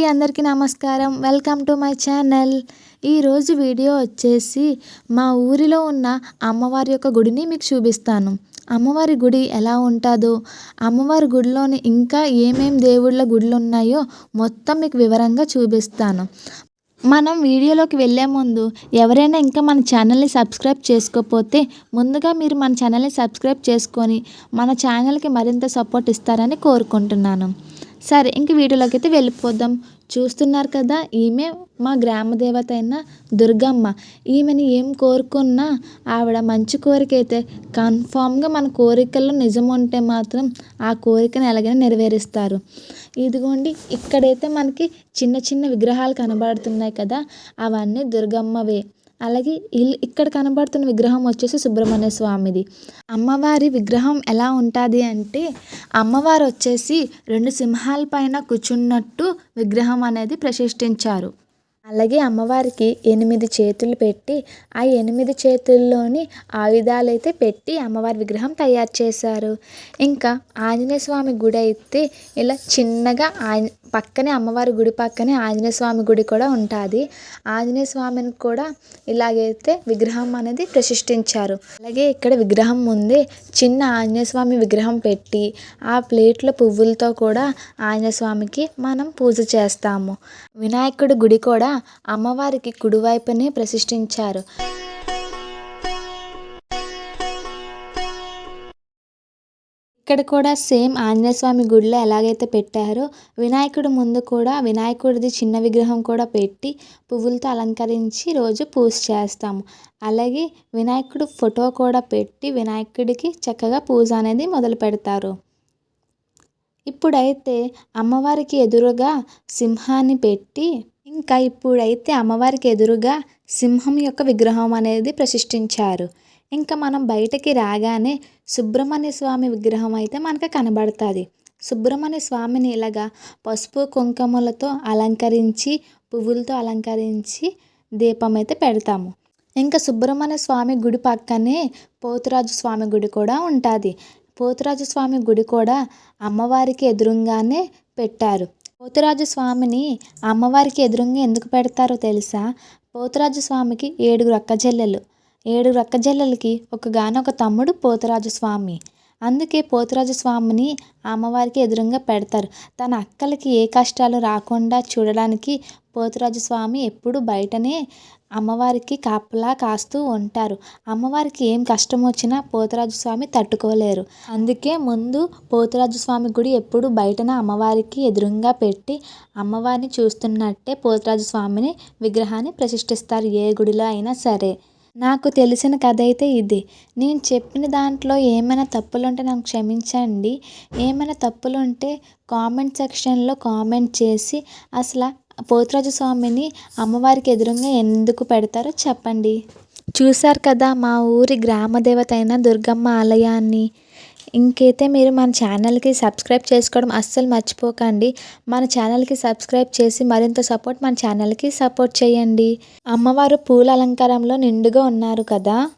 అండి అందరికీ నమస్కారం. Welcome to my channel. ఈరోజు వీడియో వచ్చేసి మా ఊరిలో ఉన్న అమ్మవారి యొక్క గుడిని మీకు చూపిస్తాను. అమ్మవారి గుడి ఎలా ఉంటుందో అమ్మవారి గుడిలోని ఇంకా ఏమేం దేవుళ్ళ గుడులు ఉన్నాయో మొత్తం మీకు వివరంగా చూపిస్తాను. మనం వీడియోలోకి వెళ్ళే ముందు ఎవరైనా ఇంకా మన ఛానల్ని సబ్స్క్రైబ్ చేసుకోకపోతే ముందుగా మీరు మన ఛానల్ని సబ్స్క్రైబ్ చేసుకొని మన ఛానల్కి మరింత సపోర్ట్ ఇస్తారని కోరుకుంటున్నాను. సరే ఇంక వీడియోలోకి అయితే వెళ్ళిపోదాం. చూస్తున్నారు కదా ఈమె మా గ్రామ దేవత అయిన దుర్గమ్మ. ఈమెని ఏం కోరుకున్నా ఆవిడ మంచి కోరిక అయితే కన్ఫామ్గా మన కోరికల్లో నిజం ఉంటే మాత్రం ఆ కోరికను ఎలాగైనా నెరవేరుస్తారు. ఇదిగోండి ఇక్కడైతే మనకి చిన్న చిన్న విగ్రహాలు కనబడుతున్నాయి కదా అవన్నీ దుర్గమ్మవే. అలాగే ఇక్కడ కనబడుతున్న విగ్రహం వచ్చేసి సుబ్రహ్మణ్య స్వామిది. అమ్మవారి విగ్రహం ఎలా ఉంటుంది అంటే అమ్మవారు వచ్చేసి రెండు సింహాల పైన కూర్చున్నట్టు విగ్రహం అనేది ప్రతిష్ఠించారు అలాగే అమ్మవారికి ఎనిమిది చేతులు పెట్టి ఆ ఎనిమిది చేతుల్లోని ఆయుధాలు అయితే పెట్టి అమ్మవారి విగ్రహం తయారు చేశారు. ఇంకా ఆంజనేయ స్వామి గుడి అయితే ఇలా చిన్నగా పక్కనే అమ్మవారి గుడి పక్కనే ఆంజనేయ స్వామి గుడి కూడా ఉంటుంది. ఆంజనేయ స్వామిని కూడా ఇలాగైతే విగ్రహం అనేది ప్రతిష్ఠించారు. అలాగే ఇక్కడ విగ్రహం ముందే చిన్న ఆంజనేయ స్వామి విగ్రహం పెట్టి ఆ ప్లేట్లో పువ్వులతో కూడా ఆంజనేయ స్వామికి మనం పూజ చేస్తాము. వినాయకుడి గుడి కూడా అమ్మవారికి కుడివైపునే ప్రతిష్ఠించారు. ఇక్కడ కూడా సేమ్ ఆంజనేయ స్వామి గుడిలో ఎలాగైతే పెట్టారో వినాయకుడి ముందు కూడా వినాయకుడిది చిన్న విగ్రహం కూడా పెట్టి పువ్వులతో అలంకరించి రోజు పూజ చేస్తాము. అలాగే వినాయకుడు ఫోటో కూడా పెట్టి వినాయకుడికి చక్కగా పూజ అనేది మొదలు పెడతారు. ఇప్పుడైతే అమ్మవారికి ఎదురుగా సింహాన్ని పెట్టి ఇంకా ఇప్పుడైతే అమ్మవారికి ఎదురుగా సింహం యొక్క విగ్రహం అనేది ప్రతిష్ఠించారు. ఇంకా మనం బయటకి రాగానే సుబ్రహ్మణ్య స్వామి విగ్రహం అయితే మనకు కనబడుతుంది. సుబ్రహ్మణ్య స్వామిని ఇలాగా పసుపు కుంకుమలతో అలంకరించి పువ్వులతో అలంకరించి దీపం అయితే పెడతాము. ఇంకా సుబ్రహ్మణ్య స్వామి గుడి పక్కనే పోతురాజు స్వామి గుడి కూడా ఉంటుంది. పోతురాజు స్వామి గుడి కూడా అమ్మవారికి ఎదురుగానే పెట్టారు. పోతురాజు స్వామిని అమ్మవారికి ఎదురుగా ఎందుకు పెడతారో తెలుసా? పోతురాజు స్వామికి ఏడుగురు అక్కచెల్లెలు ఏడుగురు అక్కచెల్లెలకి ఒకగానొక తమ్ముడు పోతురాజు స్వామి అందుకే పోతురాజు స్వామిని అమ్మవారికి ఎదురుగా పెడతారు. తన అక్కలకి ఏ కష్టాలు రాకుండా చూడడానికి పోతురాజు స్వామి ఎప్పుడు బయటనే అమ్మవారికి కాపలా కాస్తూ ఉంటారు. అమ్మవారికి ఏం కష్టం వచ్చినా పోతురాజు స్వామి తట్టుకోలేరు. అందుకే ముందు పోతురాజు స్వామి గుడి ఎప్పుడు బయటన అమ్మవారికి ఎదురుగా పెట్టి అమ్మవారిని చూస్తున్నట్టే పోతురాజు స్వామిని విగ్రహాన్ని ప్రతిష్ఠిస్తారు. ఏ గుడిలో అయినా సరే. నాకు తెలిసిన కథ అయితే ఇది. నేను చెప్పిన దాంట్లో ఏమైనా తప్పులు ఉంటే నాకు క్షమించండి. ఏమైనా తప్పులు ఉంటే కామెంట్ సెక్షన్లో కామెంట్ చేసి అసలు పోతురాజు స్వామిని అమ్మవారికి ఎదురుగా ఎందుకు పెడతారో చెప్పండి. చూశారు కదా మా ఊరి గ్రామ దేవత అయిన దుర్గమ్మ ఆలయాన్ని. ఇంకైతే మీరు మన ఛానల్కి సబ్స్క్రైబ్ చేసుకోవడం అస్సలు మర్చిపోకండి. మన ఛానల్కి సబ్స్క్రైబ్ చేసి మరింత సపోర్ట్ మన ఛానల్కి సపోర్ట్ చేయండి. అమ్మవారు పూల అలంకారంలో నిండుగా ఉన్నారు కదా?